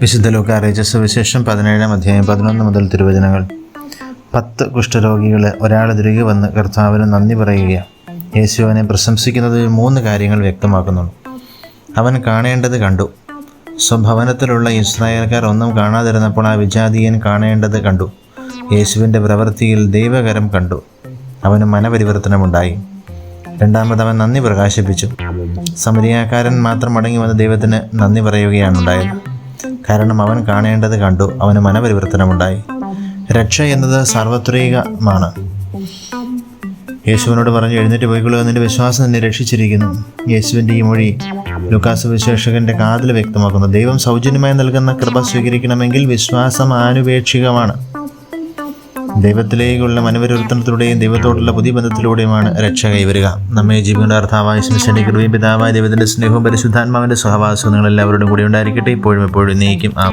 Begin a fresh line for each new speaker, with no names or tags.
വിശുദ്ധ ലോക അറിയിച്ച വിശേഷം പതിനേഴാം അധ്യായം പതിനൊന്ന് മുതൽ തിരുവചനങ്ങൾ. പത്ത് കുഷ്ഠരോഗികളെ ഒരാൾ തിരികെ വന്ന് കർത്താവിന് നന്ദി പറയുകയാണ് യേശുവിനെ പ്രശംസിക്കുന്നതിൽ മൂന്ന് കാര്യങ്ങൾ വ്യക്തമാക്കുന്നുണ്ട്. അവൻ കാണേണ്ടത് കണ്ടു. സ്വഭവനത്തിലുള്ള ഇസ്രായേൽക്കാർ ഒന്നും കാണാതിരുന്നപ്പോൾ ആ വിജാതീയൻ കാണേണ്ടത് കണ്ടു. യേശുവിന്റെ പ്രവൃത്തിയിൽ ദൈവകരം കണ്ടു. അവന് മനപരിവർത്തനമുണ്ടായി. രണ്ടാമത് അവൻ നന്ദി പ്രകാശിപ്പിച്ചു. സമരിയാക്കാരൻ മാത്രം മടങ്ങി വന്ന ദൈവത്തിന് നന്ദി പറയുകയാണുണ്ടായത്. കാരണം അവൻ കാണേണ്ടത് കണ്ടു അവന് മനപരിവർത്തനമുണ്ടായി. രക്ഷ എന്നത് സാർവത്രികമാണ്. യേശുവിനോട് പറഞ്ഞു എഴുന്നേറ്റ് പോയിക്കൊള്ളുക നിന്റെ വിശ്വാസം നിന്നെ രക്ഷിച്ചിരിക്കുന്നു. യേശുവിന്റെ ഈ മൊഴി ലുക്കാസ് വിശേഷകന്റെ കാതിൽ വ്യക്തമാക്കുന്നു. ദൈവം സൗജന്യമായി നൽകുന്ന കൃപ സ്വീകരിക്കണമെങ്കിൽ വിശ്വാസം ആനുപേക്ഷികമാണ്. ദൈവത്തിലേക്കുള്ള മനപരിവർത്തനത്തിലൂടെയും ദൈവത്തോടുള്ള പുതിയ ബന്ധത്തിലൂടെയുമാണ് രക്ഷ കൈവരിക നമ്മെ ജീവിയുടെ അർത്ഥാവായ കൃപയും പിതാവായ ദൈവത്തിന്റെ സ്നേഹവും പരിശുദ്ധാത്മാവിന്റെ സഹവാസവും നിങ്ങൾ എല്ലാവരോടും കൂടി ഉണ്ടായിരിക്കട്ടെ. ഇപ്പോഴും എപ്പോഴും നീക്കും ആ